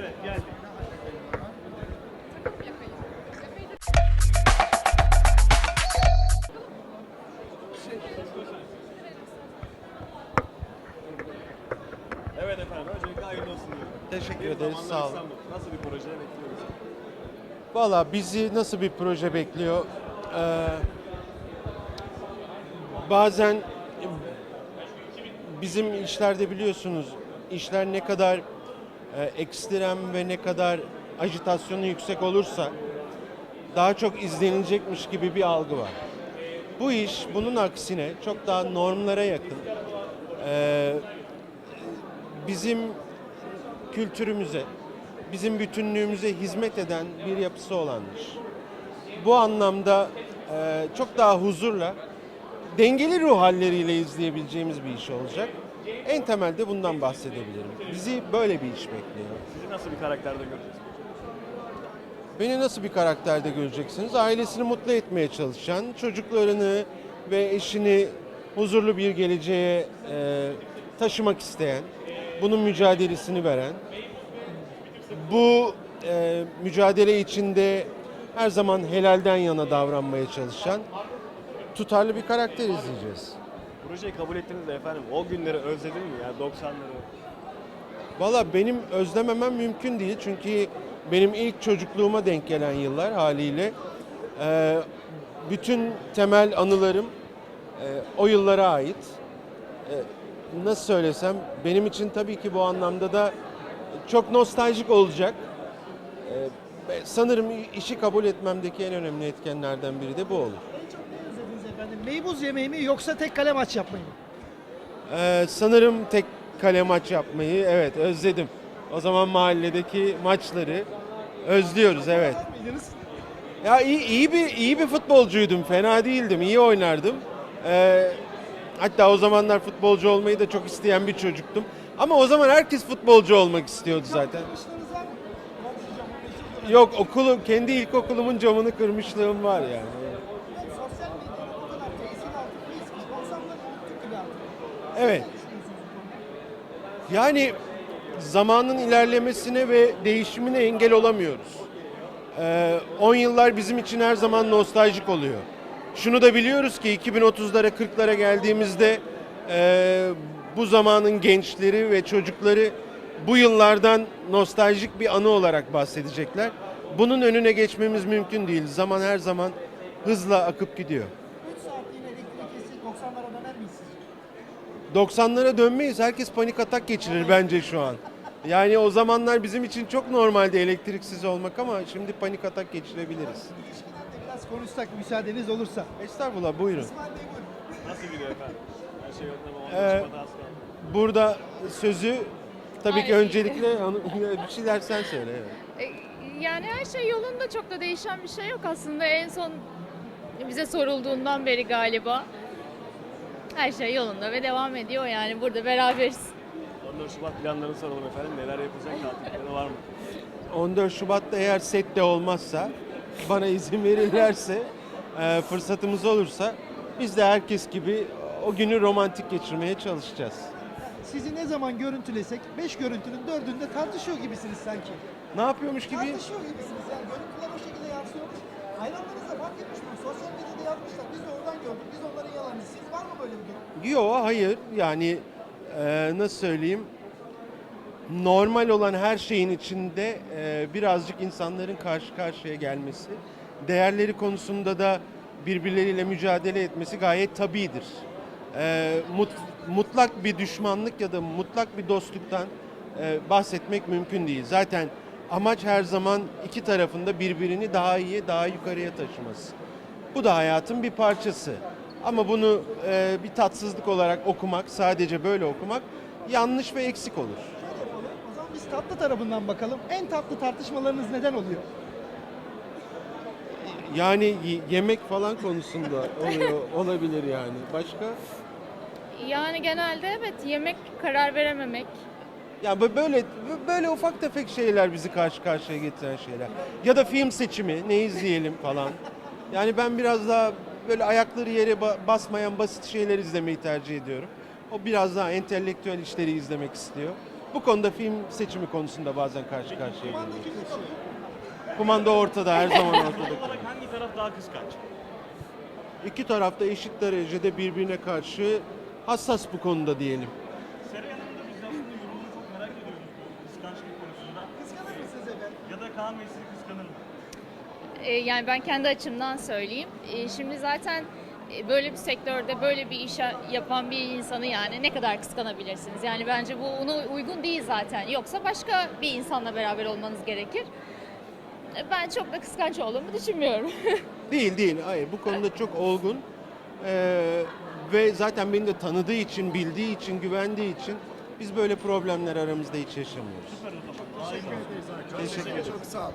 Evet geldik. Evet efendim, öncelikle hayırlı olsun diyorum. Teşekkür Bir ederiz, zamanlar sağ olun. İstanbul. Nasıl bir proje bekliyoruz? Valla bizi nasıl bir proje bekliyor? Ee, bazen bizim işlerde biliyorsunuz işler ne kadar e, ekstrem ve ne kadar ajitasyonu yüksek olursa daha çok izlenilecekmiş gibi bir algı var. Bu iş bunun aksine çok daha normlara yakın. Ee, bizim kültürümüze, bizim bütünlüğümüze hizmet eden bir yapısı olan iş. Bu anlamda e, çok daha huzurla, dengeli ruh halleriyle izleyebileceğimiz bir iş olacak. En temelde bundan bahsedebilirim. Bizi böyle bir iş bekliyor. Sizi nasıl bir karakterde göreceğiz? Beni nasıl bir karakterde göreceksiniz? Ailesini mutlu etmeye çalışan, çocuklarını ve eşini huzurlu bir geleceğe e, taşımak isteyen, bunun mücadelesini veren, bu e, mücadele içinde her zaman helalden yana davranmaya çalışan tutarlı bir karakter izleyeceğiz. Projeyi kabul ettiniz de efendim, o günleri özledin mi ya 90'ları? Valla benim özlememem mümkün değil çünkü benim ilk çocukluğuma denk gelen yıllar haliyle Ee, bütün temel anılarım e, o yıllara ait. Ee, nasıl söylesem benim için tabii ki bu anlamda da çok nostaljik olacak. Sanırım işi kabul etmemdeki en önemli etkenlerden biri de bu olur. En çok ne özlediniz efendim? Meybuz yemeği mi yoksa tek kale maç yapmayı mı? Ee, sanırım tek kale maç yapmayı evet özledim. O zaman mahalledeki maçları özlüyoruz evet. Ya iyi, iyi bir iyi bir futbolcuydum. Fena değildim. iyi oynardım. Ee, hatta o zamanlar futbolcu olmayı da çok isteyen bir çocuktum. Ama o zaman herkes futbolcu olmak istiyordu zaten. Yok okulu kendi ilkokulumun camını kırmışlığım var yani. Ben sosyal medyanın o kadar tesir altındayız ki 90'ları unuttuk gibi artık. Evet. Yani zamanın ilerlemesine ve değişimine engel olamıyoruz. Ee, 10 yıllar bizim için her zaman nostaljik oluyor. Şunu da biliyoruz ki 2030'lara 40'lara geldiğimizde e, bu zamanın gençleri ve çocukları bu yıllardan nostaljik bir anı olarak bahsedecekler. Bunun önüne geçmemiz mümkün değil. Zaman her zaman hızla akıp gidiyor. 90'lara dönmeyiz. Herkes panik atak geçirir bence şu an. Yani o zamanlar bizim için çok normaldi elektriksiz olmak ama şimdi panik atak geçirebiliriz. İlişkiden de biraz konuşsak müsaadeniz olursa. Estağfurullah buyurun. İsmail Bey buyurun. Nasıl gidiyor efendim? Her şey yolunda mı? Ee, 14 Şubat'a az kaldı. Burada sözü tabii ki Ay. öncelikle bir şey dersen söyle. evet. E, Yani her şey yolunda çok da değişen bir şey yok aslında en son bize sorulduğundan beri galiba. Her şey yolunda ve devam ediyor yani burada beraberiz. 14 Şubat planlarını soralım efendim. Neler yapılacak? Tatil planı var mı? 14 Şubat'ta eğer sette olmazsa, bana izin verirlerse, e, fırsatımız olursa biz de herkes gibi o günü romantik geçirmeye çalışacağız. Sizi ne zaman görüntülesek 5 görüntünün 4'ünde tartışıyor gibisiniz sanki. Ne yapıyormuş gibi? Tartışıyor gibisiniz yani görüntüler o şekilde yansıyormuş. Hayranlarınıza fark etmiş mi? Sosyal medyada yazmışlar. Biz de oradan gördük. Biz onların yalanı. Siz var mı böyle bir durum? Yok hayır yani e, nasıl söyleyeyim normal olan her şeyin içinde e, birazcık insanların karşı karşıya gelmesi değerleri konusunda da birbirleriyle mücadele etmesi gayet tabidir. E, mut- mutlak bir düşmanlık ya da mutlak bir dostluktan e, bahsetmek mümkün değil. Zaten amaç her zaman iki tarafında birbirini daha iyi, daha yukarıya taşıması. Bu da hayatın bir parçası. Ama bunu e, bir tatsızlık olarak okumak, sadece böyle okumak yanlış ve eksik olur. Şöyle yapalım. O zaman biz tatlı tarafından bakalım. En tatlı tartışmalarınız neden oluyor? Yani y- yemek falan konusunda oluyor, olabilir yani. Başka? Yani genelde evet yemek karar verememek. Ya bu- böyle böyle ufak tefek şeyler bizi karşı karşıya getiren şeyler. Ya da film seçimi, ne izleyelim falan. Yani ben biraz daha böyle ayakları yere ba- basmayan basit şeyler izlemeyi tercih ediyorum. O biraz daha entelektüel işleri izlemek istiyor. Bu konuda film seçimi konusunda bazen karşı karşıya geliyoruz. Kumanda ortada, her zaman ortada. olarak hangi taraf daha kıskanç? İki tarafta eşit derecede birbirine karşı hassas bu konuda diyelim. Seray da biz aslında yorumunu çok merak ediyoruz bu kıskançlık konusunda. Kıskanır mısınız efendim? Ya da Kaan Bey sizi kıskanır mı? E, yani ben kendi açımdan söyleyeyim. E, şimdi zaten e, böyle bir sektörde böyle bir iş yapan bir insanı yani ne kadar kıskanabilirsiniz? Yani bence bu ona uygun değil zaten. Yoksa başka bir insanla beraber olmanız gerekir. E, Ben çok da kıskanç olduğumu düşünmüyorum. Değil değil, hayır bu konuda çok olgun. Ee, ve zaten beni de tanıdığı için, bildiği için, güvendiği için biz böyle problemler aramızda hiç yaşamıyoruz. Süper o zaman. Daima. Teşekkür ederim. Çok sağ olun.